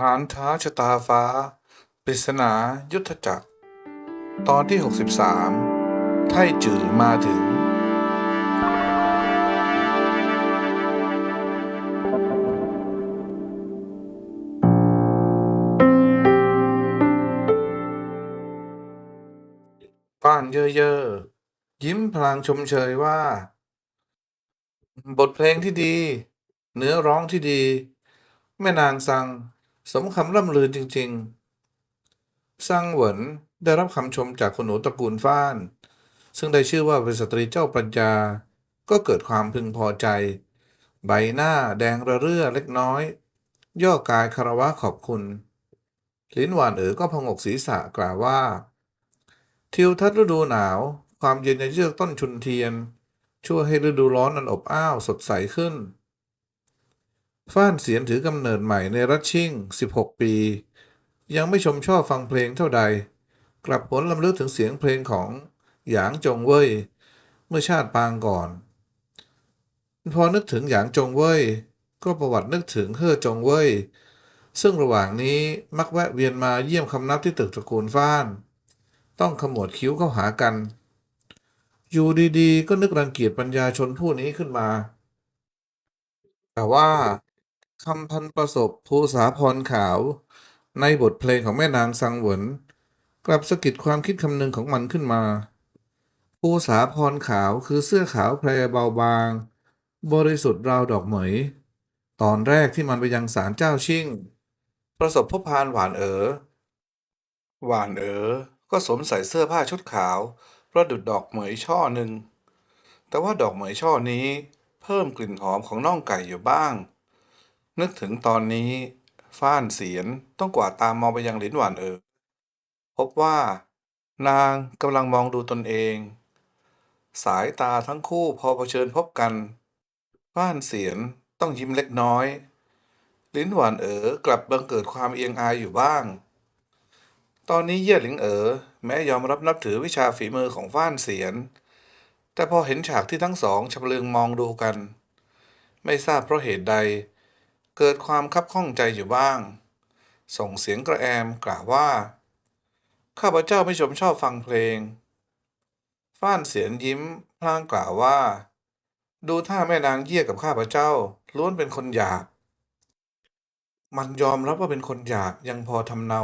ฐานท้าชะตาฟ้า ปริศนายุทธจักร ตอนที่ 63 ไท่จื่อมาถึงป้านเย่อๆ ยิ้มพลางชมเชยว่า บทเพลงที่ดี เนื้อร้องที่ดี แม่นางซัง สมคำร่ำลือจริงๆซังเหวินได้รับคำชมจากคนหนูตระกูลฟ้าน ซึ่งได้ชื่อว่าเป็นสตรีเจ้าปัญญา ก็เกิดความพึงพอใจ ใบหน้าแดงระเรื่อเล็กน้อย ย่อกายคารวะขอบคุณ ลิ้นหวานเอ๋อก็พงกศีรษะกล่าวว่า ทิวทัศน์ฤดูหนาว ความเย็นในเยือกต้นชุนเทียน ช่วยให้ฤดูร้อนอันอบอ้าวสดใสขึ้น ฟ้านเสียนถือกำเนิดใหม่ในรัชชิ่ง 16 ปี ยังไม่ชมชอบฟังเพลงเท่าใด กลับผลลำลึกถึงเสียงเพลงของหยางจงเว่ยเมื่อชาติปางก่อน พอนึกถึงหยางจงเว่ยก็ประวัตินึกถึงเฮ่อจงเว่ยซึ่งระหว่างนี้มักแวะเวียนมาเยี่ยมคำนับที่ตึกตระกูลฟ้าน ต้องขมวดคิ้วเข้าหากัน อยู่ดีๆ ก็นึกรังเกียจปัญญาชนผู้นี้ขึ้นมา แต่ว่า คำพันประสบภูษาพรขาว ในบทเพลงของแม่นางซังหวนกลับสะกิดความคิดคำนึงของมันขึ้นมา ภูษาพรขาวคือเสื้อขาวแพรเบาบาง บริสุทธิ์ราวดอกเหมย ตอนแรกที่มันไปยังศาลเจ้าชิ่ง ประสบพบพานหวานเอ๋อหวานเอ๋อก็สวมใส่เสื้อผ้าชุดขาวประดุดดอกเหมยช่อหนึ่งแต่ว่าดอกเหมยช่อนี้ เพิ่มกลิ่นหอมของน่องไก่อยู่บ้าง นึกถึงตอนนี้ ฟ้านเสียนต้องกวาดตามมองไปยังหลินหวานเอ๋อพบว่า นางกำลังมองดูตนเอง สายตาทั้งคู่พอเผชิญพบกัน ฟ้านเสียนต้องยิ้มเล็กน้อย ลิ้นหวานเอ๋อกลับบังเกิดความเอียงอายอยู่บ้าง ตอนนี้เย่หลิงเอ๋อแม้ยอมรับนับถือวิชาฝีมือของฟ้านเสียน แต่พอเห็นฉากที่ทั้งสองชำเลืองมองดูกัน ไม่ทราบเพราะเหตุใด เกิดความคับข้องใจอยู่บ้าง ส่งเสียงกระแอมกล่าวว่า ข้าพเจ้าไม่ชมชอบฟังเพลง ฟ้านเสียนยิ้มพลางกล่าวว่า ดูท่าแม่นางเยี่ยกับข้าพเจ้า ล้วนเป็นคนหยาบมันยอมรับว่าเป็นคนหยาบยังพอทำเนา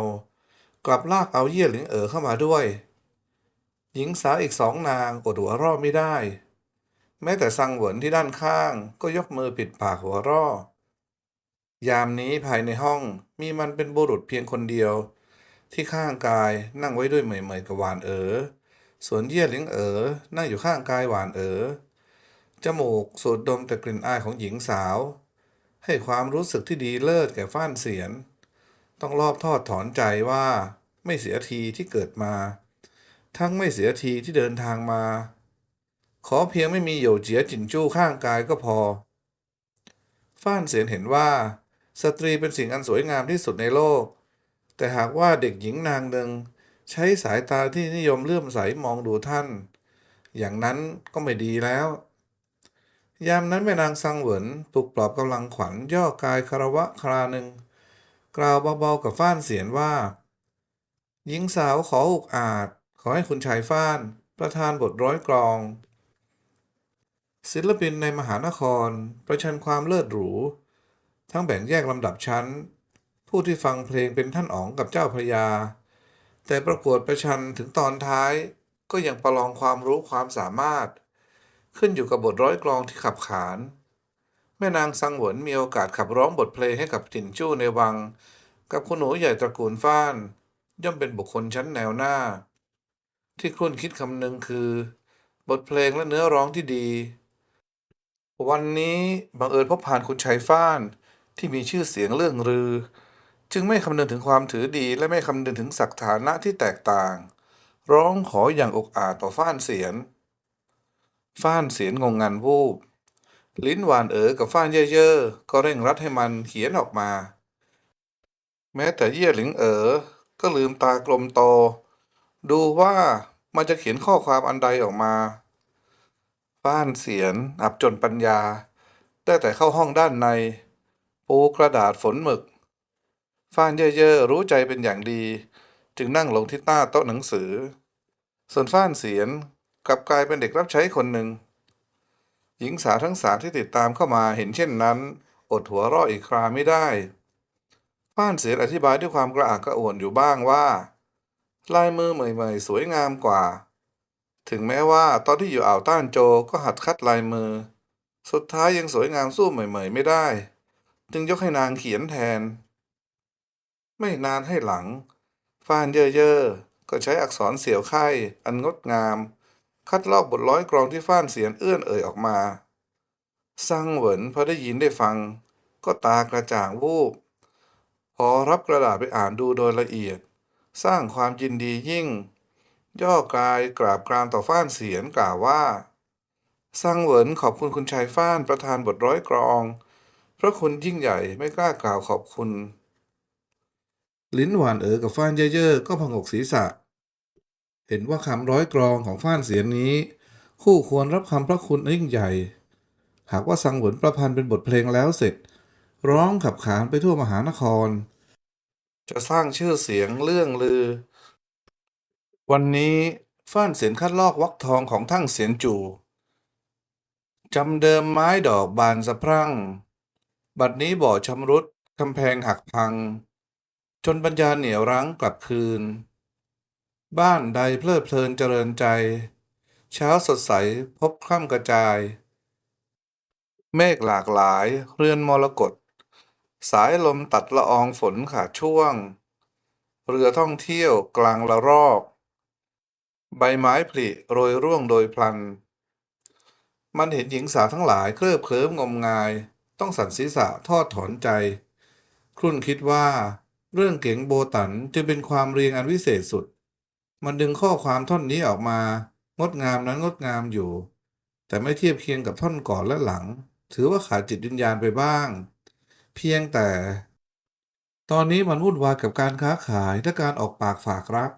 กลับลากเอาเยี่ยหลิงเอ๋อเข้ามาด้วย หญิงสาวอีกสองนางอดหัวร่อไม่ได้ แม้แต่ซังเหวินที่ด้านข้างก็ยกมือปิดปากหัวร่อ ยามนี้ภายในห้องมีมันเป็นบุรุษเพียงคนเดียว ที่ข้างกายนั่งไว้ด้วยเหมยๆกับหวานเอ๋อส่วนเยี่ยหลิงเอ๋อนั่งอยู่ข้างกายหวานเอ๋อจมูกสูดดมแต่กลิ่นอายของหญิงสาว ให้ความรู้สึกที่ดีเลิศแก่ฟ้านเสียน ต้องรอบทอดถอนใจว่าไม่เสียทีที่เกิดมา ทั้งไม่เสียทีที่เดินทางมา ขอเพียงไม่มีโหยเจียจินจู้ข้างกายก็พอ ฟ้านเสียนเห็นว่า สตรีเป็นสิ่งอันสวยงามที่สุดในโลก แต่หากว่าเด็กหญิงนางหนึ่งใช้สายตาที่นิยมเลื่อมใสมองดูท่าน อย่างนั้นก็ไม่ดีแล้ว ยามนั้นแม่นางซังเหวินปลุกปลอบกำลังขวัญย่อกายคารวะคราหนึ่งกล่าวเบาๆกับฟ้านเสียนว่า หญิงสาวขออุกอาจ ขอให้คุณชายฟ้าน ประธานบทร้อยกรอง ศิลปินในมหานคร ประชันความเลิศหรู ทั้งแบ่งแยกลำดับชั้น ผู้ที่ฟังเพลงเป็นท่านอ๋องกับเจ้าพระยา แต่ประกวดประชันถึงตอนท้ายก็ยังประลองความรู้ความสามารถ ขึ้นอยู่กับบทร้อยกลองที่ขับขาน แม่นางซังหวนมีโอกาสขับร้องบทเพลงให้กับจินจู้ในวัง กับคุณหนูใหญ่ตระกูลฟ้าน ย่อมเป็นบุคคลชั้นแนวหน้า ที่ครุ่นคิดคำนึงคือ บทเพลงและเนื้อร้องที่ดี วันนี้บังเอิญพบผ่านคุณชายฟ้าน ที่มีชื่อเสียงเรื่องลือ จึงไม่คำนึงถึงความถือดีและไม่คำนึงถึงศักฐานะที่แตกต่าง ร้องขออย่างอกอาจต่อฟ้านเสียน ฟ้านเสียนงงงันวูบ ลิ้นหวานเอ๋อกับฟ้านเย่อๆก็เร่งรัดให้มันเขียนออกมา แม้แต่เยี่ยหลิงเอ๋อก็ลืมตากลมโต ดูว่ามันจะเขียนข้อความอันใดออกมาฟ้านเสียน อับจนปัญญา ได้แต่เข้าห้องด้านใน ปูกระดาษฝนหมึกฟ้านเย่อๆรู้ใจเป็นอย่างดี จึงนั่งลงที่หน้าโต๊ะหนังสือ ส่วนฟ้านเสียนกลับกลายเป็นเด็กรับใช้คนหนึ่ง หญิงสาวทั้งสามที่ติดตามเข้ามาเห็นเช่นนั้น อดหัวเราะอีกคราไม่ได้ฟ้านเสียนอธิบายด้วยความกระอักกระอ่วนอยู่บ้างว่า ลายมือใหม่ๆ สวยงามกว่า ถึงแม้ว่าตอนที่อยู่อ่าวต้านโจก็หัดคัดลายมือ สุดท้ายยังสวยงามสู้ใหม่ ๆ ไม่ได้ จึงยกให้นางเขียนแทน ไม่นานให้หลังฟ้านเย่อๆก็ใช้อักษรเสียวไข่อันงดงาม คัดลอกบทร้อยกรองที่ฟ้านเสียนเอื้อนเอ่ยออกมาซังเหวินพอได้ยินได้ฟัง ก็ตากระจ่างวูบพอรับกระดาษไปอ่านดูโดยละเอียด สร้างความยินดียิ่ง ย่อกายกราบกรานต่อฟ้านเสียนกล่าวว่าซังเหวินขอบคุณคุณชายฟ้านประธานบทร้อยกรอง พราะคุณยิ่งใหญ่ไม่กล้ากล่าวขอบคุณ ลิ้นหวานเอ๋อกับฟ้านเย่อๆก็พงกศีรษะ เห็นว่าคำร้อยกรองของฟ้านเสียนนี้ คู่ควรรับคำพระคุณยิ่งใหญ่ หากว่าสังหวนประพันธ์เป็นบทเพลงแล้วเสร็จ ร้องขับขานไปทั่วมหานคร จะสร้างชื่อเสียงเรื่องลือ วันนี้ฟ้านเสียนคัดลอกวักทองของทั้งเสียนจู่จำเดิมไม้ดอกบานสะพรั่ง บัดนี้บ่อชำรุดกำแพงหักพัง จนปัญญาเหนียวรั้งกลับคืน บ้านใดเพลิดเพลินเจริญใจ เช้าสดใสพบคร่ำกระจาย เมฆหลากหลายเรือนมรกตสายลมตัดละอองฝนขาดช่วง เรือท่องเที่ยวกลางละรอก ใบไม้ผลิโรยร่วงโดยพลัน มันเห็นหญิงสาวทั้งหลายเคลิบเคลิ้มงมงาย ต้องสั่นศีรษะทอดถอนใจ ครุ่นคิดว่า เรื่องเก๋งโบตันจึงเป็นความเรียงอันวิเศษสุด มันดึงข้อความท่อนนี้ออกมา งดงามนั้นงดงามอยู่ แต่ไม่เทียบเคียงกับท่อนก่อนและหลัง ถือว่าขาดจิตวิญญาณไปบ้าง เพียงแต่ ตอนนี้มันวุ่นวายกับการค้าขายและการออกปากฝากรัก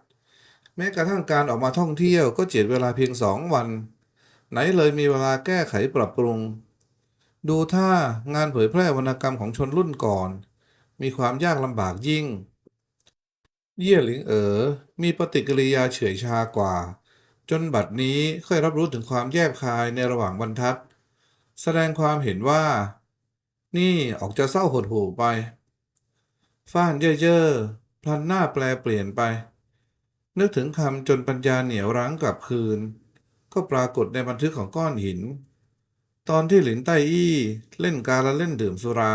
แม้กระทั่งการออกมาท่องเที่ยวก็เจียดเวลาเพียงสองวัน ไหนเลยมีเวลาแก้ไขปรับปรุง ดูท่างานเผยแพร่วรรณกรรมของชนรุ่นก่อน มีความยากลำบากยิ่ง เย่หลิงเอ๋อมีปฏิกิริยาเฉื่อยชากว่า จนบัดนี้ค่อยรับรู้ถึงความแยบคายในระหว่างบรรทัด แสดงความเห็นว่า นี่ออกจะเศร้าหดหู่ไป ฟ้านเย่อๆพลันหน้าแปลเปลี่ยนไป นึกถึงคำจนปัญญาเหนียวรั้งกลับคืน ก็ปรากฏในบันทึกของก้อนหิน ตอนที่หลินไต้อี้เล่นการละเล่นดื่มสุรา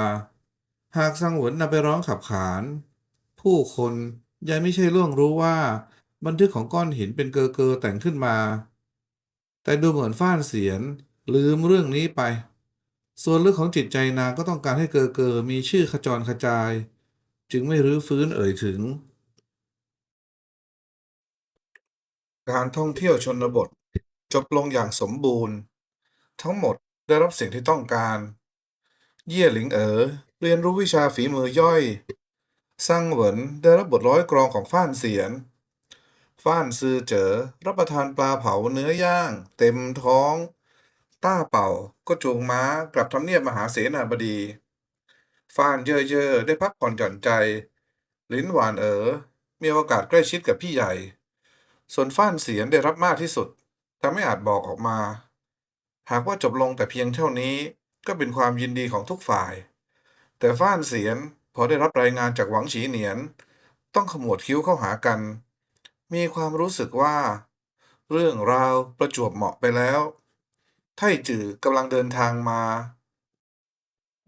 หากซังหวนนำไปร้องขับขาน ผู้คนยังไม่ใช่ล่วงรู้ว่า บันทึกของก้อนหินเป็นเกอเกอแต่งขึ้นมา แต่ดูเหมือนฟ้านเสียนลืมเรื่องนี้ไป ส่วนลึกของจิตใจนางก็ต้องการให้เกอเกอมีชื่อขจรขจาย จึงไม่รื้อฟื้นเอ่ยถึง การท่องเที่ยวชนบท จบลงอย่างสมบูรณ์ ทั้งหมด ได้รับสิ่งที่ต้องการ เย่หลิงเอ๋อเรียนรู้วิชาฝีมือย่อยซังเหวินได้รับบทร้อยกรองของฟ้านเสียน ฟ้านซือเจ๋อรับประทานปลาเผาเนื้อย่าง เต็มท้อง ต้าเป่าก็จูงม้ากลับทำเนียบมหาเสนาบดี ฟ้านเย่อๆได้พักผ่อนหย่อนใจ ลิ้นหวานเอ๋อมีโอกาสใกล้ชิดกับพี่ใหญ่ ส่วนฟ้านเสียนได้รับมากที่สุดแต่ไม่อาจบอกออกมา หากว่าจบลงแต่เพียงเท่านี้ก็เป็นความยินดีของทุกฝ่าย แต่ฟ้านเสียนพอได้รับรายงานจากหวังฉีเหนียน ต้องขมวดคิ้วเข้าหากัน มีความรู้สึกว่า เรื่องราวประจวบเหมาะไปแล้วไทจือกำลังเดินทางมา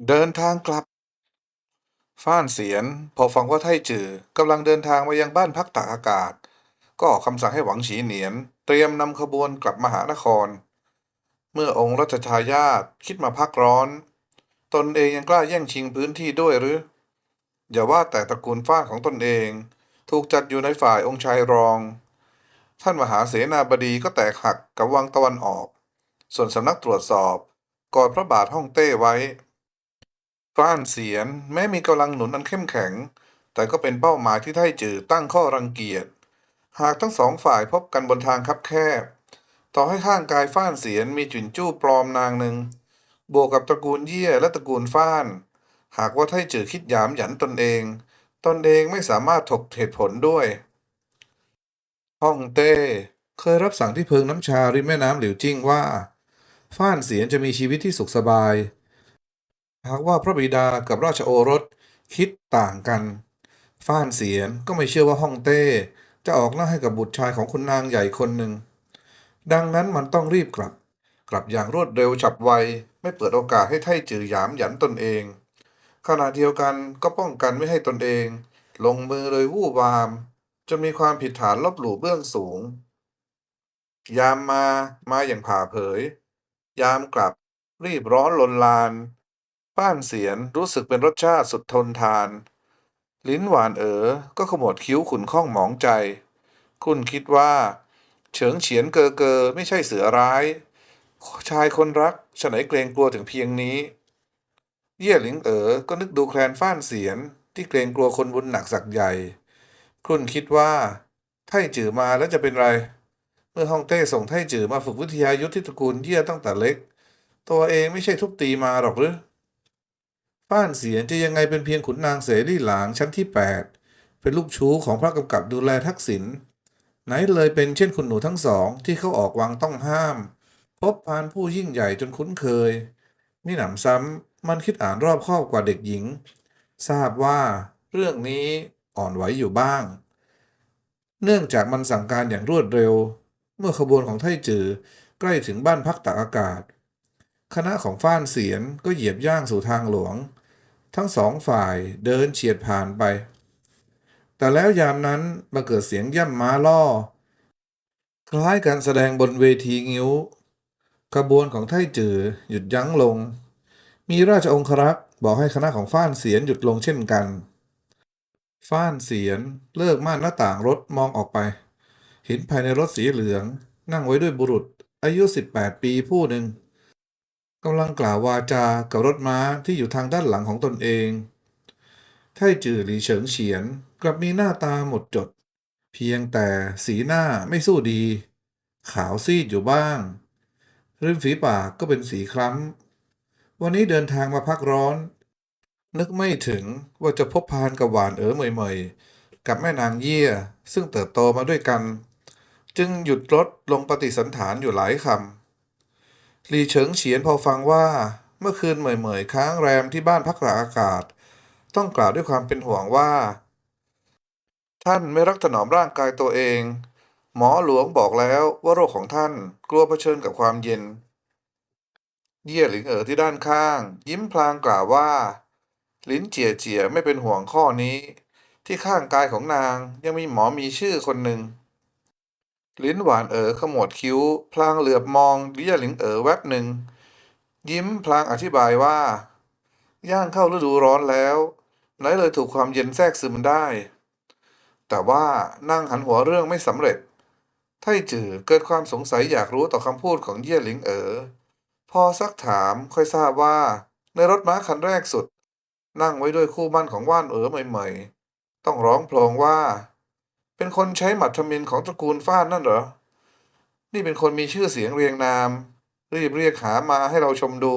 เดินทางกลับ ฟ้านเสียน พอฟังว่าไทจือกำลังเดินทางมายังบ้านพักตากอากาศ ก็ออกคำสั่งให้หวังฉีเหนียน เตรียมนำขบวนกลับมหานคร มื่อองค์รัชทายาทคิดมาพักร้อน ตนเองยังกล้าแย่งชิงพื้นที่ด้วยหรือ อย่าว่าแต่ตระกูลฟ้าของตนเอง ถูกจัดอยู่ในฝ่ายองค์ชายรอง ท่านมหาเสนาบดีก็แตกหักกับวังตะวันออก ส่วนสำนักตรวจสอบกอดพระบาทฮ่องเต้ไว้ฟ้านเสียนแม้มีกำลังหนุนอันเข้มแข็ง แต่ก็เป็นเป้าหมายที่ไทจือตั้งข้อรังเกียจ หากทั้งสองฝ่ายพบกันบนทางคับแคบ ต่อให้ข้างกายฟ้านเสียนมีจุนจู้ปลอมนางหนึ่งบวกกับตระกูลเยี่ยและตระกูลฟ้าน หากว่าไทจือคิดหยามหยันตนเอง ตนเองไม่สามารถถกเหตุผลด้วยฮ่องเต้เคยรับสั่งที่เพิงน้ำชาริมแม่น้ำหลิวจิ้งว่า ฟ้านเสียนจะมีชีวิตที่สุขสบาย หากว่าพระบิดากับราชโอรสคิดต่างกัน ฟ้านเสียนก็ไม่เชื่อว่าฮ่องเต้จะออกหน้าให้กับบุตรชายของคุณนางใหญ่คนหนึ่ง ดังนั้นมันต้องรีบกลับ กลับอย่างรวดเร็วฉับไว ไม่เปิดโอกาสให้ไท่จือหยามหยันตนเอง ขณะเดียวกันก็ป้องกันไม่ให้ตนเอง ลงมือเลยวู่วามจนมีความผิดฐานลบหลู่เบื้องสูง ยามมามาอย่างผ่าเผย ยามกลับ รีบร้อนลนลาน ป้านเสียนรู้สึกเป็นรสชาติสุดทนทาน ลิ้นหวานเอ๋อก็ขมวดคิ้วขุนข้องหมองใจ คุณคิดว่า เฉิงเฉียนเกอเกอไม่ใช่เสือร้าย ชายคนรักฉไหนเกรงกลัวถึงเพียงนี้ เย่หลิงเอ๋อก็นึกดูแคลนฟ้านเสียน ที่เกรงกลัวคนบุญหนักสักใหญ่คุณคิดว่าไท่จือมาแล้วจะเป็นไร เมื่อฮ่องเต้ส่งไท่จือมาฝึกวิทยายุทธที่ตระกูลเยี่ยตั้งแต่เล็ก ตัวเองไม่ใช่ทุบตีมาหรอกหรือฟ้านเสียนจะยังไงเป็นเพียงขุนนางเสรีหลางชั้นที่ 8 เป็นลูกชู้ของพระกำกับดูแลทักษิณ ไหนเลยเป็นเช่นคุณหนูทั้งสองที่เขาออกวังต้องห้าม พบพานผู้ยิ่งใหญ่จนคุ้นเคยมิหนำซ้ำมันคิดอ่านรอบคอบกว่าเด็กหญิง ทราบว่าเรื่องนี้อ่อนไหวอยู่บ้าง เนื่องจากมันสั่งการอย่างรวดเร็ว เมื่อขบวนของไทจือใกล้ถึงบ้านพักตากอากาศ คณะของฟ้านเสียนก็เหยียบย่างสู่ทางหลวง ทั้งสองฝ่ายเดินเฉียดผ่านไป แต่แล้วยามนั้นมาเกิดเสียงย่ำม้าล่อ คล้ายการแสดงบนเวทีงิ้ว ขบวนของไท่จือหยุดยั้งลง มีราชองครักษ์บอกให้คณะของฟ้านเสียนหยุดลงเช่นกัน ฟ้านเสียนเลิกม่านหน้าต่างรถมองออกไป เห็นภายในรถสีเหลือง นั่งไว้ด้วยบุรุษ อายุ 18 ปีผู้หนึ่งกำลังกล่าววาจากับรถม้าที่อยู่ทางด้านหลังของตนเอง ไท่จือหลีเฉิงเฉียน กลับมีหน้าตาหมดจด เพียงแต่สีหน้าไม่สู้ดี ขาวซีดอยู่บ้าง ริมฝีปากก็เป็นสีคล้ำ วันนี้เดินทางมาพักร้อน นึกไม่ถึงว่าจะพบพานกับหวานเอ๋อเหมยๆ กับแม่นางเยี่ย ซึ่งเติบโตมาด้วยกัน จึงหยุดรถลงปฏิสันฐานอยู่หลายคำลีเฉิงเฉียนพอฟังว่าเมื่อคืนเหมยๆ ค้างแรมที่บ้านพักตากอากาศ ต้องกล่าวด้วยความเป็นห่วงว่า ท่านไม่รักถนอมร่างกายตัวเอง หมอหลวงบอกแล้วว่าโรคของท่านกลัวเผชิญกับความเย็น เยี่ยหลิงเอ๋อที่ด้านข้าง ยิ้มพลางกล่าวว่า ลิ้นเจียเจียไม่เป็นห่วงข้อนี้ ที่ข้างกายของนางยังมีหมอมีชื่อคนหนึ่ง ลิ้นหวานเอ๋อขมวดคิ้ว พลางเหลือบมองเยี่ยหลิงเอ๋อแวบหนึ่ง ยิ้มพลางอธิบายว่า ย่างเข้าฤดูร้อนแล้วไหนเลยถูกความเย็นแทรกซึมได้ แต่ว่านั่งหันหัวเรื่องไม่สำเร็จ ไทจือเกิดความสงสัยอยากรู้ต่อคำพูดของเย่หลิงเอ๋อ พอซักถามค่อยทราบว่า ในรถม้าคันแรกสุด นั่งไว้ด้วยคู่มั่นของว่านเอ๋อใหม่ ๆ ต้องร้องโพลงว่า เป็นคนใช้หมัดทมินของตระกูลฟ้านนั่นเหรอ นี่เป็นคนมีชื่อเสียงเรียงนาม รีบเรียกหามาให้เราชมดู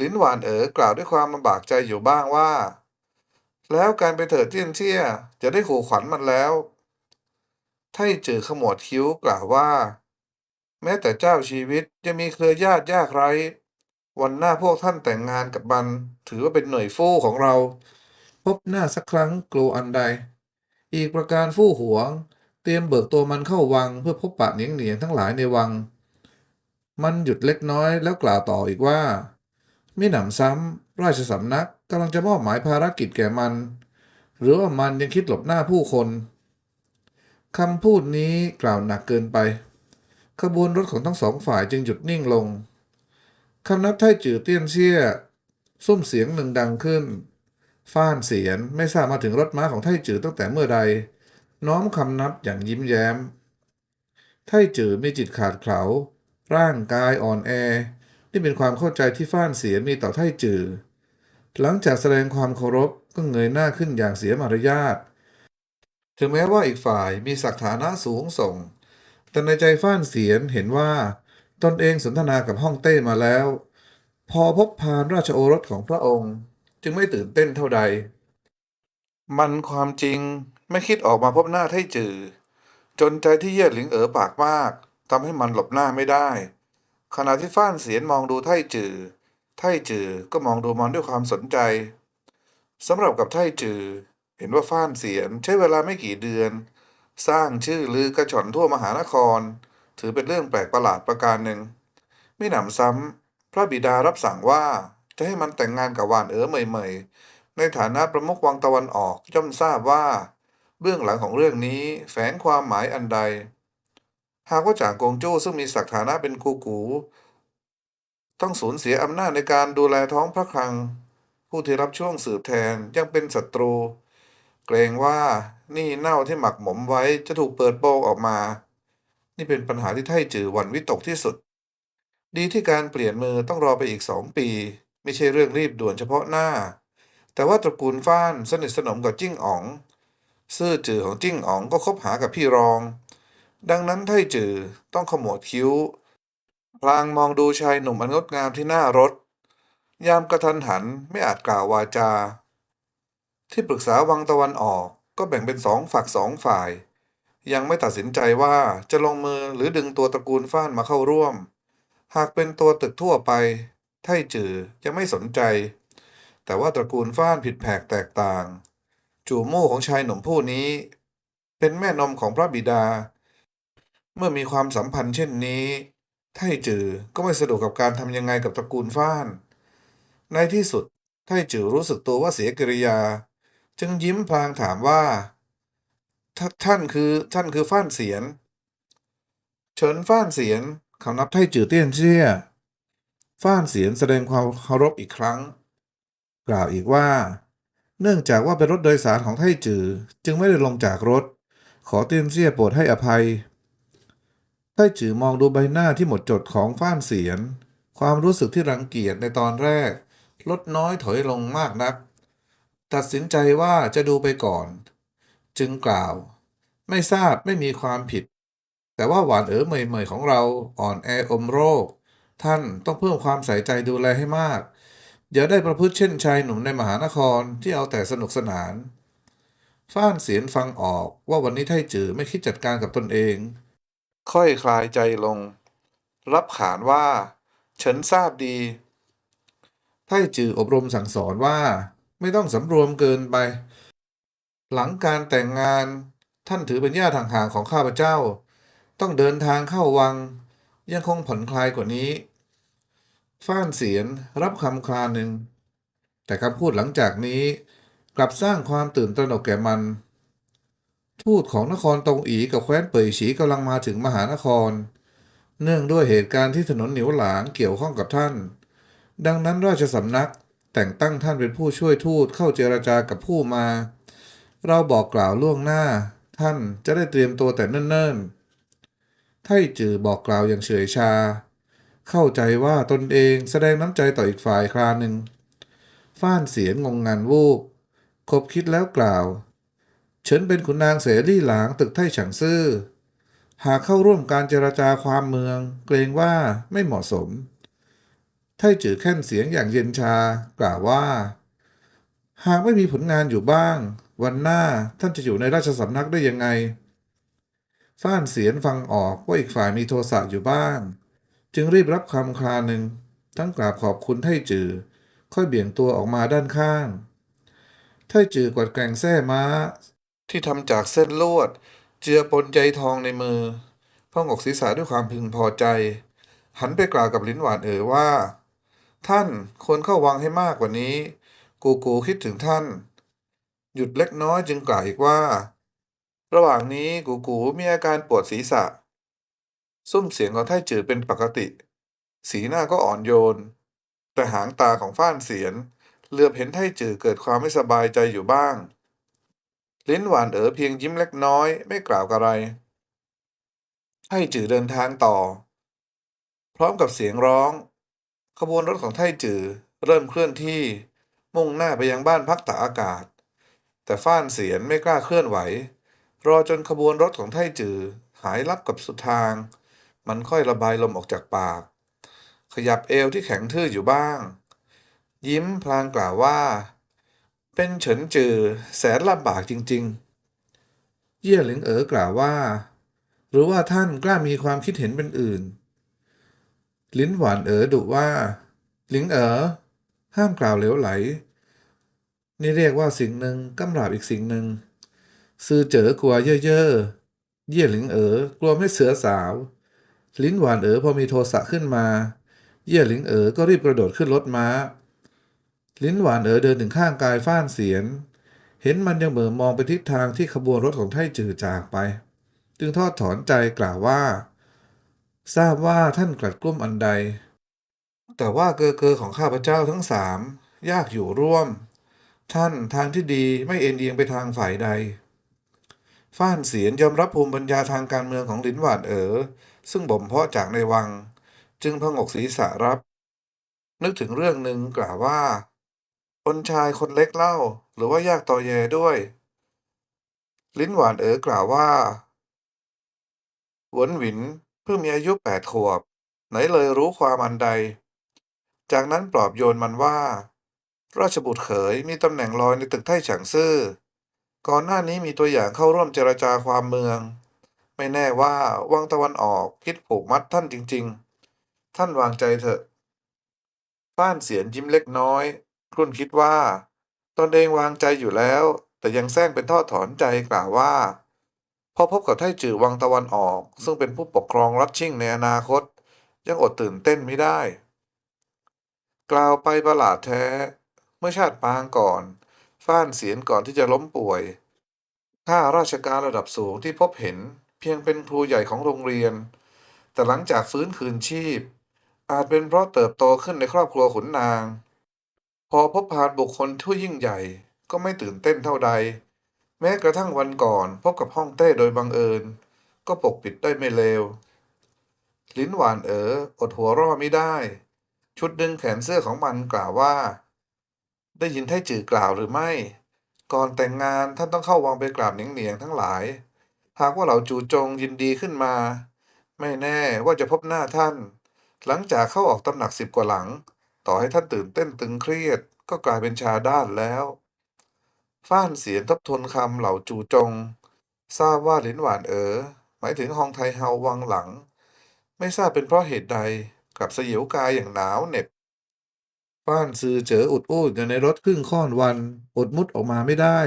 ลิ้นหวานเอ๋อกล่าวด้วยความลำบากใจอยู่บ้างว่า แล้วการไปเถิดเตี้ยนเชี่ยจะได้ขู่ขวัญมันแล้วไท่จือขมวดคิ้วกล่าวว่า แม้แต่เจ้าชีวิตยังมีเครือญาติยากไร้ วันหน้าพวกท่านแต่งงานกับมัน ถือว่าเป็นหน่วยฟู่ของเรา พบหน้าสักครั้งกลัวอันใด อีกประการฟู่หวง เตรียมเบิกตัวมันเข้าวังเพื่อพบปะเหนียงเหนียงทั้งหลายในวัง มันหยุดเล็กน้อยแล้วกล่าวต่ออีกว่า มิหนำซ้ำ ราชสำนักกำลังจะมอบหมายภารกิจแก่มัน หรือว่ามันยังคิดหลบหน้าผู้คนคำพูดนี้กล่าวหนักเกินไป ขบวนรถของทั้งสองฝ่ายจึงหยุดนิ่งลงคำนับไท่จือเตี้ยนเชี่ยซุ้มเสียงหนึ่งดังขึ้น ฟ้านเสียนไม่ทราบมาถึงรถม้าของไท่จือตั้งแต่เมื่อใด น้อมคำนับอย่างยิ้มแย้ม ไท่จือมีจิตขาดเขลาร่างกายอ่อนแอ นี่เป็นความเข้าใจที่ฟ้านเสียมีต่อไทจือ หลังจากแสดงความเคารพก็เงยหน้าขึ้นอย่างเสียมารยาท ถึงแม้ว่าอีกฝ่ายมีศักฐานะสูงส่ง แต่ในใจฟ้านเสียนเห็นว่า ตนเองสนทนากับฮ่องเต้มาแล้ว พอพบพานราชโอรสของพระองค์ จึงไม่ตื่นเต้นเท่าใด มันความจริงไม่คิดออกมาพบหน้าไทจือ จนใจที่เย่หลิงเอ๋อปากมากทำให้มันหลบหน้าไม่ได้ ขณะที่ฟ้านเสียนมองดูไทจือ ไทจือก็มองดูมันด้วยความสนใจสำหรับกับไทจือ เห็นว่าฟ้านเสียนใช้เวลาไม่กี่เดือน สร้างชื่อลือกระชอนทั่วมหานคร ถือเป็นเรื่องแปลกประหลาดประการหนึ่งไม่หนำซ้ำพระบิดารับสั่งว่าจะให้มันแต่งงานกับหวานเอ๋อเหมยๆ ในฐานะประมุขวังตะวันออกย่อมทราบว่า เบื้องหลังของเรื่องนี้แฝงความหมายอันใด หากว่าจางกงโจ้ซึ่งมีศักฐานะเป็นกูกู ต้องสูญเสียอำนาจในการดูแลท้องพระคลัง ผู้ที่รับช่วงสืบแทนยังเป็นศัตรู เกรงว่านี่เน่าที่หมักหมมไว้จะถูกเปิดโปงออกมา นี่เป็นปัญหาที่ไท่จือหวันวิตกที่สุด ดีที่การเปลี่ยนมือต้องรอไปอีกสองปี ไม่ใช่เรื่องรีบด่วนเฉพาะหน้า แต่ว่าตระกูลฟ้านสนิทสนมกับจิ้งอ๋อง ซื่อจือของจิ้งอ๋องก็คบหากับพี่รอง ดังนั้นไทจือต้องขมวดคิ้ว พลางมองดูชายหนุ่มอันงดงามที่หน้ารถ ยามกระทันหันไม่อาจกล่าววาจา ที่ปรึกษาวังตะวันออกก็แบ่งเป็นสองฝักสองฝ่าย ยังไม่ตัดสินใจว่าจะลงมือหรือดึงตัวตระกูลฟ้านมาเข้าร่วม หากเป็นตัวตึกทั่วไป ไทจือยังไม่สนใจ แต่ว่าตระกูลฟ้านผิดแผกแตกต่าง จูโม่ของชายหนุ่มผู้นี้ เป็นแม่นมของพระบิดา เมื่อมีความสัมพันธ์เช่นนี้ไทจือก็ไม่สะดวกกับการทำยังไงกับตระกูลฟ้าน ในที่สุดไทจือรู้สึกตัวว่าเสียกิริยา จึงยิ้มพลางถามว่าทท่านคือท่านคือฟ้านเสียน เฉินฟ้านเสียนเขานับไทจือเตี้ยนเชี่ยฟ้านเสียนแสดงความเคารพอีกครั้ง กล่าวอีกว่า เนื่องจากว่าเป็นรถโดยสารของไทจือจึงไม่ได้ลงจากรถ ขอเตี้ยนเชี่ยโปรดให้อภัย ไทจือมองดูใบหน้าที่หมดจดของฟ้านเสียน ความรู้สึกที่รังเกียจในตอนแรก ลดน้อยถอยลงมากนัก ตัดสินใจว่าจะดูไปก่อน จึงกล่าว ไม่ทราบไม่มีความผิด แต่ว่าหวานเอ๋อเหมยๆของเราอ่อนแออมโรค ท่านต้องเพิ่มความใส่ใจดูแลให้มาก อย่าได้ประพฤติเช่นชายหนุ่มในมหานครที่เอาแต่สนุกสนานฟ้านเสียนฟังออกว่าวันนี้ไทจือไม่คิดจัดการกับตนเอง ค่อยคลายใจลง รับขานว่า ฉันทราบดี ไท่จืออบรมสั่งสอนว่า ไม่ต้องสำรวมเกินไป หลังการแต่งงานท่านถือเป็นญาติห่างๆของข้าพเจ้า ต้องเดินทางเข้าวัง ยังคงผ่อนคลายกว่านี้ ฟ้านเสียนรับคำคลาหนึ่ง แต่คำพูดหลังจากนี้กลับสร้างความตื่นตระหนกแก่มัน ทูตของนครตงอีกับแคว้นเป่ยฉีกำลังมาถึงมหานคร เนื่องด้วยเหตุการณ์ที่ถนนเหนียวหลางเกี่ยวข้องกับท่าน ดังนั้นราชสำนักแต่งตั้งท่านเป็นผู้ช่วยทูตเข้าเจรจากับผู้มา เราบอกกล่าวล่วงหน้า ท่านจะได้เตรียมตัวแต่เนิ่นๆไท่จือบอกกล่าวอย่างเฉยชา เข้าใจว่าตนเองแสดงน้ำใจต่ออีกฝ่ายคราหนึ่งฟ้านเสียงงงงันวูบคบคิดแล้วกล่าว ฉันเป็นขุนนางเสรีหลางตึกไท่ฉางซื่อ หากเข้าร่วมการเจรจาความเมือง เกรงว่าไม่เหมาะสม ไท่จือแค่นเสียงอย่างเย็นชากล่าวว่า หากไม่มีผลงานอยู่บ้าง วันหน้าท่านจะอยู่ในราชสำนักได้ยังไง ฟ้านเสียนฟังออกว่าอีกฝ่ายมีโทสะอยู่บ้าง จึงรีบรับคำคลาหนึ่ง ทั้งกราบขอบคุณไท่จือ ค่อยเบี่ยงตัวออกมาด้านข้าง ไท่จือกวดแกงแส้ม้า ที่ทำจากเส้นลวด เจือปนใจทองในมือพ่องอกศีรษะด้วยความพึงพอใจ หันไปกล่าวกับลิ้นหวานเอ๋อว่า ท่านควรเข้าวังให้มากกว่านี้ กูกูคิดถึงท่าน หยุดเล็กน้อยจึงกล่าวอีกว่า ระหว่างนี้กูกูมีอาการปวดศีรษะ ซุ้มเสียงของไท่จือเป็นปกติ สีหน้าก็อ่อนโยน แต่หางตาของฟ้านเสียนเหลือบเห็นไท่จือเกิดความไม่สบายใจอยู่บ้าง ลิ้นหวานเอ๋อเพียงยิ้มเล็กน้อยไม่กล่าวอะไรไท่จือเดินทางต่อ พร้อมกับเสียงร้อง ขบวนรถของไท่จือเริ่มเคลื่อนที่ มุ่งหน้าไปยังบ้านพักตากอากาศ แต่ฟ้านเสียนไม่กล้าเคลื่อนไหว รอจนขบวนรถของไท่จือหายลับกับสุดทาง มันค่อยระบายลมออกจากปาก ขยับเอวที่แข็งทื่ออยู่บ้าง ยิ้มพลางกล่าวว่า เป็นเฉินจือแสนลำบากจริง ๆ เยี่ยหลิงเอ๋อกล่าวว่า หรือว่าท่านกล้ามีความคิดเห็นเป็นอื่น ลิ้นหวานเอ๋อดุว่า หลิงเอ๋อห้ามกล่าวเหลวไหล นี่เรียกว่าสิ่งหนึ่งกำราบอีกสิ่งหนึ่งซื่อเจ๋อกลัวเย่อเย่เยี่ยหลิงเอ๋อกลัวไม่เสือสาว ลิ้นหวานเอ๋อพอมีโทสะขึ้นมา เยี่ยหลิงเอ๋อก็รีบกระโดดขึ้นรถม้า ลิ้นหวานเอ๋อเดินถึงข้างกายฟ้านเสียน เห็นมันยังเหม่อมองไปทิศทางที่ขบวนรถของไทจือจากไป จึงทอดถอนใจกล่าวว่า ทราบว่าท่านกลัดกลุ้มอันใด แต่ว่าเกอเกอของข้าพเจ้าทั้งสามยากอยู่ร่วม ท่านทางที่ดีไม่เอ็นเอียงไปทางฝ่ายใดฟ้านเสียนยอมรับภูมิปัญญาทางการเมืองของลินหวานเอ๋อซึ่งบ่มเพาะจากในวัง จึงพงกศีรษะรับ นึกถึงเรื่องหนึ่งกล่าวว่า คนชายคนเล็กเล่า หรือว่ายากต่อแยด้วย ลิ้นหวานเอ๋อกล่าวว่า หวนหวินเพิ่งมีอายุแปดขวบ ไหนเลยรู้ความอันใด จากนั้นปลอบโยนมันว่า ราชบุตรเขยมีตำแหน่งลอยในตึกไท่ฉางซื่อ ก่อนหน้านี้มีตัวอย่างเข้าร่วมเจรจาความเมือง ไม่แน่ว่าวังตะวันออกคิดผูกมัดท่านจริง ๆ ท่านวางใจเถอะฟ้านเสียนยิ้มเล็กน้อย ครุ่นคิดว่า ตนเองวางใจอยู่แล้ว แต่ยังแซงเป็นท่อถอนใจกล่าวว่า พอพบกับไทจือวังตะวันออก ซึ่งเป็นผู้ปกครองรัชชิ่งในอนาคต ยังอดตื่นเต้นไม่ได้ กล่าวไปประหลาดแท้ เมื่อชาติปางก่อนฟ้านเสียนก่อนที่จะล้มป่วย ข้าราชการระดับสูงที่พบเห็น เพียงเป็นครูใหญ่ของโรงเรียน แต่หลังจากฟื้นคืนชีพ อาจเป็นเพราะเติบโตขึ้นในครอบครัวขุนนาง พอพบผ่านบุคคลที่ยิ่งใหญ่ก็ไม่ตื่นเต้นเท่าใด แม้กระทั่งวันก่อนพบกับห้องเต้โดยบังเอิญ ก็ปกปิดได้ไม่เลว ลิ้นหวานเอ๋ออดหัวร่อไม่ได้ ชุดดึงแขนเสื้อของมันกล่าวว่า ได้ยินไทจือกล่าวหรือไม่ ก่อนแต่งงานท่านต้องเข้าวังไปกราบเหนียงๆทั้งหลาย หากว่าเราจูจงยินดีขึ้นมา ไม่แน่ว่าจะพบหน้าท่าน หลังจากเข้าออกตำหนักสิบกว่าหลัง ต่อให้ท่านตื่นเต้นตึงเครียดก็กลายเป็นชาด้านแล้ว ฟ้านเสียนทบทวนคำเหล่าจูจง ทราบว่าหลินหวานเอ๋อหมายถึงฮองไทเฮาวังหลัง ไม่ทราบเป็นเพราะเหตุใดกลับเสียวกายอย่างหนาวเหน็บป้านซือเจออุดอู้อยู่ในรถครึ่งค่อนวัน อดมุดออกมาไม่ได้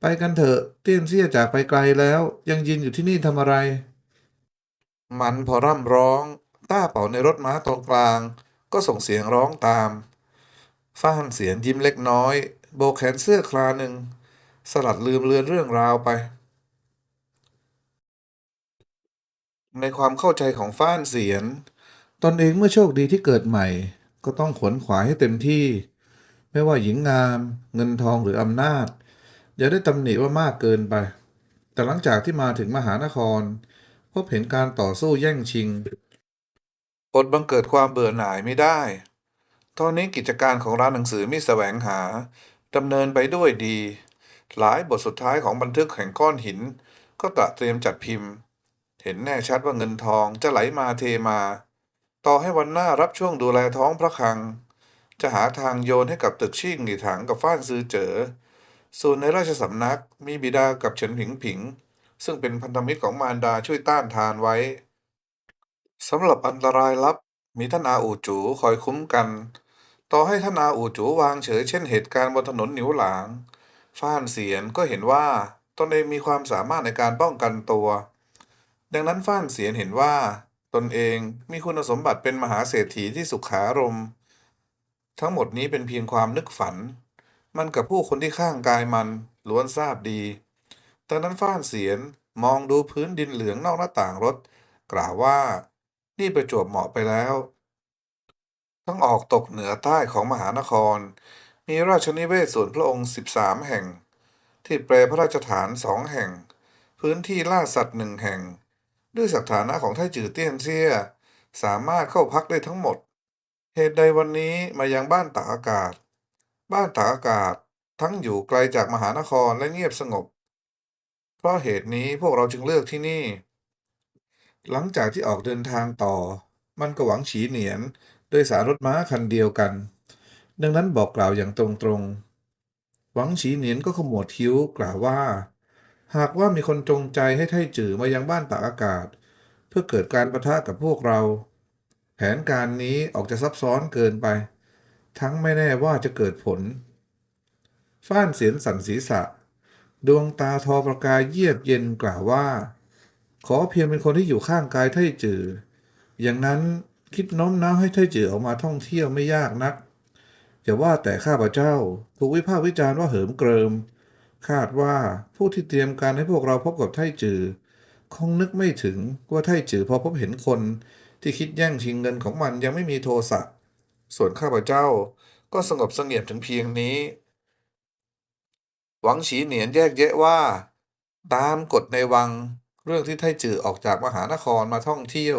ไปกันเถอะเตี้ยนเสี้ยจากไปไกลแล้ว ยังยืนอยู่ที่นี่ทำอะไร มันพอร่ำร้อง ต้าเป่าในรถม้าตรงกลาง ก็ส่งเสียงร้องตามฟ้านเสียงยิ้มเล็กน้อย โบกแขนเสื้อคลาหนึ่ง สลัดลืมเลือนเรื่องราวไป ในความเข้าใจของฟ้านเสียน ตนเองเมื่อโชคดีที่เกิดใหม่ ก็ต้องขวนขวายให้เต็มที่ ไม่ว่าหญิงงาม เงินทองหรืออำนาจ อย่าได้ตำหนิว่ามากเกินไป แต่หลังจากที่มาถึงมหานครพบเห็นการต่อสู้แย่งชิง อดบังเกิดความเบื่อหน่ายไม่ได้ ตอนนี้กิจการของร้านหนังสือมิแสวงหาดำเนินไปด้วยดี หลายบทสุดท้ายของบันทึกแห่งก้อนหิน ก็ตระเตรียมจัดพิมพ์ เห็นแน่ชัดว่าเงินทองจะไหลมาเทมา ต่อให้วันหน้ารับช่วงดูแลท้องพระคลัง จะหาทางโยนให้กับตึกชิ่งหนีถังกับฟ้านซื้อเจอ ส่วนในราชสำนักมีบิดากับเฉินผิงผิง ซึ่งเป็นพันธมิตรของมารดาช่วยต้านทานไว้ สำหรับอันตรายลับมีท่านอาอูจูคอยคุ้มกัน ต่อให้ท่านอาอูจูวางเฉยเช่นเหตุการณ์บนถนนหนิวหลางฟ้านเสียนก็เห็นว่าตนเองมีความสามารถในการป้องกันตัว ดังนั้นฟ้านเสียนเห็นว่า ตนเองมีคุณสมบัติเป็นมหาเศรษฐีที่สุขารม ทั้งหมดนี้เป็นเพียงความนึกฝัน มันกับผู้คนที่ข้างกายมันล้วนทราบดีตอนนั้นฟ้านเสียนมองดูพื้นดินเหลืองนอกหน้าต่างรถ กล่าวว่า นี่ประจวบเหมาะไปแล้ว ทั้งออกตกเหนือใต้ของมหานคร มีราชนิเวศส่วนพระองค์13แห่ง ที่แปรพระราชฐานสองแห่ง พื้นที่ล่าสัตว์หนึ่งแห่ง ด้วยสถานะของไทจือเตี้ยนเซียสามารถเข้าพักได้ทั้งหมด เหตุใดวันนี้มายังบ้านตากอากาศ บ้านตากอากาศทั้งอยู่ไกลจากมหานครและเงียบสงบ เพราะเหตุนี้พวกเราจึงเลือกที่นี่ หลังจากที่ออกเดินทางต่อ มันก็หวังฉีเหนียนโดยสารรถม้าคันเดียวกัน ดังนั้นบอกกล่าวอย่างตรงๆ หวังฉีเหนียนก็ขมวดคิ้วกล่าวว่า หากว่ามีคนจงใจให้ไท่จือมายังบ้านตากอากาศ เพื่อเกิดการประทะกับพวกเรา แผนการนี้ออกจะซับซ้อนเกินไป ทั้งไม่แน่ว่าจะเกิดผล ฟ้านเสียนสันศีรษะ ดวงตาทอประกายเยียบเย็นกล่าวว่า ขอเพียงเป็นคนที่อยู่ข้างกายไทจือ อย่างนั้นคิดโน้มน้าวให้ไทจือออกมาท่องเที่ยวไม่ยากนักอย่าว่าแต่ข้าพเจ้าถูกวิพากษ์วิจารณ์ว่าเหิมเกริม คาดว่าผู้ที่เตรียมการให้พวกเราพบกับไทจือ คงนึกไม่ถึงว่าไทจือพอพบเห็นคนที่คิดแย่งชิงเงินของมันยังไม่มีโทสะส่วนข้าพเจ้าก็สงบสงี่ยมถึงเพียงนี้ หวังฉีเหนียนแยกแยะว่า ตามกฎในวัง เรื่องที่ไทจือออกจากมหานครมาท่องเที่ยว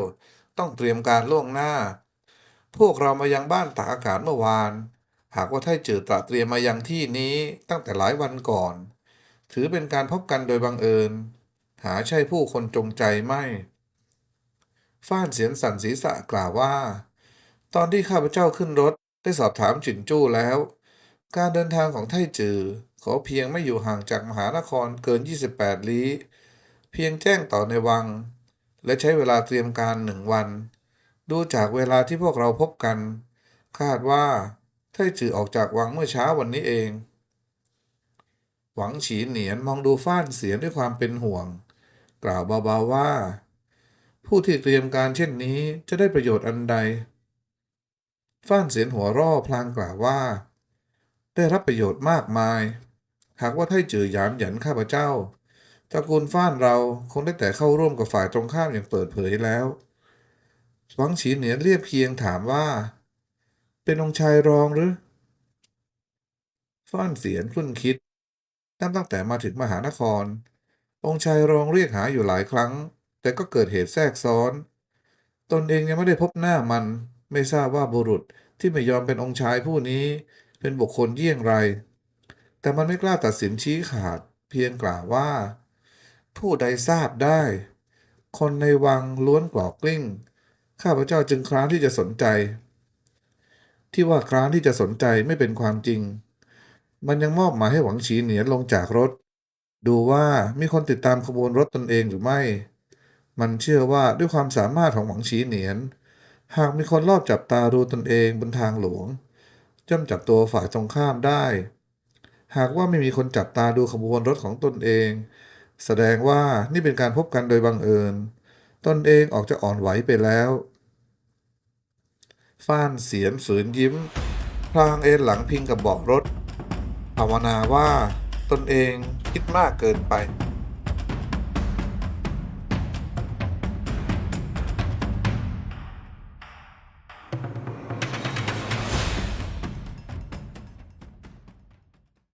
ต้องเตรียมการล่วงหน้า พวกเรามายังบ้านตากอากาศเมื่อวาน หากว่าไทจือตระเตรียมมายังที่นี้ตั้งแต่หลายวันก่อน ถือเป็นการพบกันโดยบังเอิญ หาใช่ผู้คนจงใจไม่ฟ้านเสียนสันศีรษะกล่าวว่า ตอนที่ข้าพเจ้าขึ้นรถได้สอบถามจินจู้แล้ว การเดินทางของไทจือ ขอเพียงไม่อยู่ห่างจากมหานครเกิน 28ลี้ พียงแจ้งต่อในวัง และใช้เวลาเตรียมการหนึ่งวัน ดูจากเวลาที่พวกเราพบกัน คาดว่าไท่จือออกจากวังเมื่อเช้าวันนี้เอง หวังฉีเหนียนมองดูฟ้านเสียนด้วยความเป็นห่วง กล่าวเบาๆว่า ผู้ที่เตรียมการเช่นนี้จะได้ประโยชน์อันใด ฟ้านเสียนหัวร่อพลางกล่าวว่า ได้รับประโยชน์มากมาย หากว่าไท่จือหยามหยันข้าพเจ้า ตระกูลฟ้านเราคงได้แต่เข้าร่วมกับฝ่ายตรงข้ามอย่างเปิดเผยแล้วหวังฉีเหนียนเรียบเคียงถามว่า เป็นองค์ชายรองหรือ ฟ้านเสียนครุ่นคิดนับตั้งแต่มาถึงมหานคร องค์ชายรองเรียกหาอยู่หลายครั้ง แต่ก็เกิดเหตุแทรกซ้อน ตนเองยังไม่ได้พบหน้ามัน ไม่ทราบว่าบุรุษที่ไม่ยอมเป็นองค์ชายผู้นี้ เป็นบุคคลเยี่ยงไร แต่มันไม่กล้าตัดสินชี้ขาด เพียงกล่าวว่า ผู้ใดทราบได้ คนในวังล้วนกรอกกลิ้ง ข้าพเจ้าจึงคร้านที่จะสนใจ ที่ว่าคร้านที่จะสนใจไม่เป็นความจริง มันยังมอบหมายให้หวังฉีเหนียนลงจากรถ ดูว่ามีคนติดตามขบวนรถตนเองหรือไม่ มันเชื่อว่าด้วยความสามารถของหวังฉีเหนียน หากมีคนรอบจับตาดูตนเองบนทางหลวงย่อมจับตัวฝ่ายตรงข้ามได้ หากว่าไม่มีคนจับตาดูขบวนรถของตนเอง แสดงว่านี่เป็นการพบกันโดยบังเอิญ ตนเองออกจะอ่อนไหวไปแล้วฟ้านเสียนฝืนยิ้ม พลางเอนหลังพิงกับเบาะรถภาวนาว่าตนเองคิดมากเกินไป